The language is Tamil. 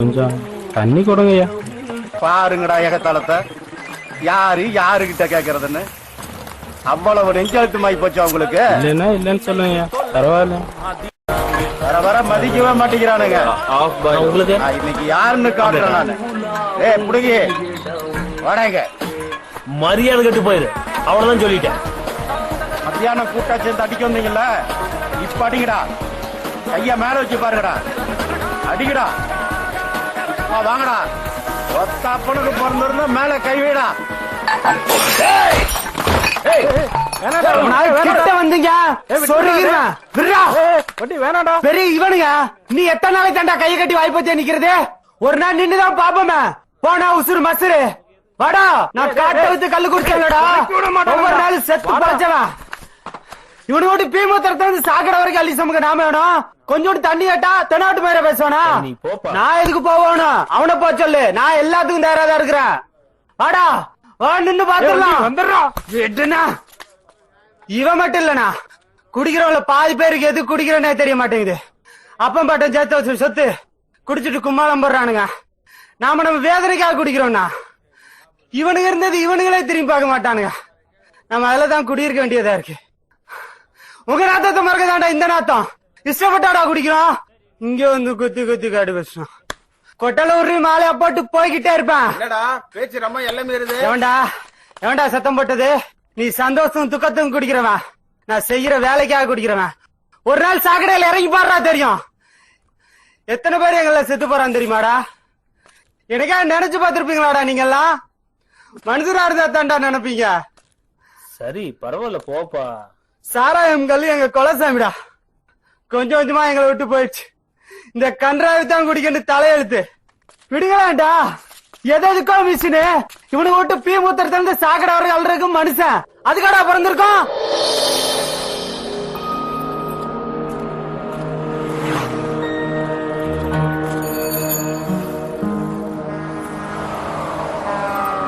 கொஞ்சம் தண்ணி கொடுங்கய்யா. பாருங்கடா ஏகத்தாளத்தை. யாரு யாருகிட்ட கேக்குறதுன்னு? அவ்வளவு நெஞ்செழுத்து மாய் போச்சு அவங்களுக்கு இல்லைன்னா இல்லைன்னு சொல்லுங்கய்யா. பரவாயில்ல. வர வர மதிக்கவே மாட்டேங்கிறானுங்க. உங்களுக்கு? நான் இன்னைக்கு யாருன்னு காட்டுறேன் நானு. ஏய் புடுங்கி. வாடகைங்க. மரியாதை கட்டு போயிரு. அவ்வளவுதான் சொல்லிட்டேன். மத்தியானம் கூட்டா சேர்ந்து அடிக்க வந்தீங்கல்ல? இப்ப அடிங்கடா. கைய மேல வச்சு பாருங்கடா. அடிங்கடா. வா, வாங்கடா. ஒத்த அப்பனுக்கு பிறந்திருந்தா மேல கை வைடா. கிட்ட வந்தீங்க. பெரிய இவனுங்க. நீ எத்தனை நாளைக்கு தாண்டா கையை கட்டி வாய்ப்பத்தியா நிக்கிறது? ஒரு நாள் நின்னுதான் பாப்போமே. போனா உசுறு மசுரு வாடா நான் காட்ட வச்சு கல்லு குடிச்சேன்லடா. ஒவ்வொரு நாள் செத்து பழச்சவன் இவனு ஓட்டு பீமத்தரத்தை சாக்கடை வரைக்கும் அள்ளி சமக்க நாம வேணும் கொஞ்சோண்டு தண்ணி கேட்டா தென்னாட்டு மேல பேசுவானா. நான் எதுக்கு போகணும் அவனை போ சொல்லு. நான் எல்லாத்துக்கும் தயாரா தான் இருக்கிறேன். வாடா. வா நின்னு பாத்துடலாம் வந்துடுறோம் இவன் மட்டும் இல்லனா குடிக்கிறவங்கள பாதி பேருக்கு எது குடிக்கிறேன்னே தெரிய மாட்டேங்குது. அப்பம் பாட்டம் சேர்த்து வச்சு சொத்து குடிச்சிட்டு கும்மாளம் போடுறானுங்க. நாம நம்ம வேதனைக்காக குடிக்கிறோம்னா இவனுங்க இருந்தது இவனுங்களே திரும்பி பார்க்க மாட்டானுங்க. நம்ம அதுல தான் குடியிருக்க வேண்டியதா இருக்கு. உங்க நாத்தத்தை மறக்க தாண்டா இந்த நாத்தம். இஷ்டப்பட்டாடா குடிக்கிறோம். இங்க வந்து குத்தி குத்தி காடு பேசுறோம். கொட்டல உருவி மாலையா போட்டு போய்கிட்டே இருப்பேன். என்னடா பேச்சு ரொம்ப எல்லாம் இருது எவன்டா எவன்டா சத்தம் போட்டது? நீ சந்தோஷம் துக்கத்தும் குடிக்கிறவன். நான் செய்யற வேலைக்காக குடிக்கிறவன். ஒரு நாள் சாக்கடையில இறங்கி பாடுறா தெரியும். எத்தனை பேர் எங்களை செத்து போறான் தெரியுமாடா? எனக்கா நினைச்சு பார்த்திருப்பீங்களாடா நீங்க எல்லாம் மனுஷரா இருந்தா தான்டா நினைப்பீங்க. சரி பரவாயில்ல போப்பா. சாராயம் கல்லு எங்க கொலசாமிடா. கொஞ்சம் கொஞ்சமா எங்களை விட்டு போயிடுச்சு. இந்த கன்றாவி தான் குடிக்கணும் தலையெழுத்து. விடுங்களாண்டா? எது எதுக்கோ மிஷினு? இவனுக்கு விட்டு பீ மூத்திரத்துல இருந்து சாக்கடை வரை அல்றதுக்கு மனுஷன். அதுக்காடா பிறந்திருக்கோம்?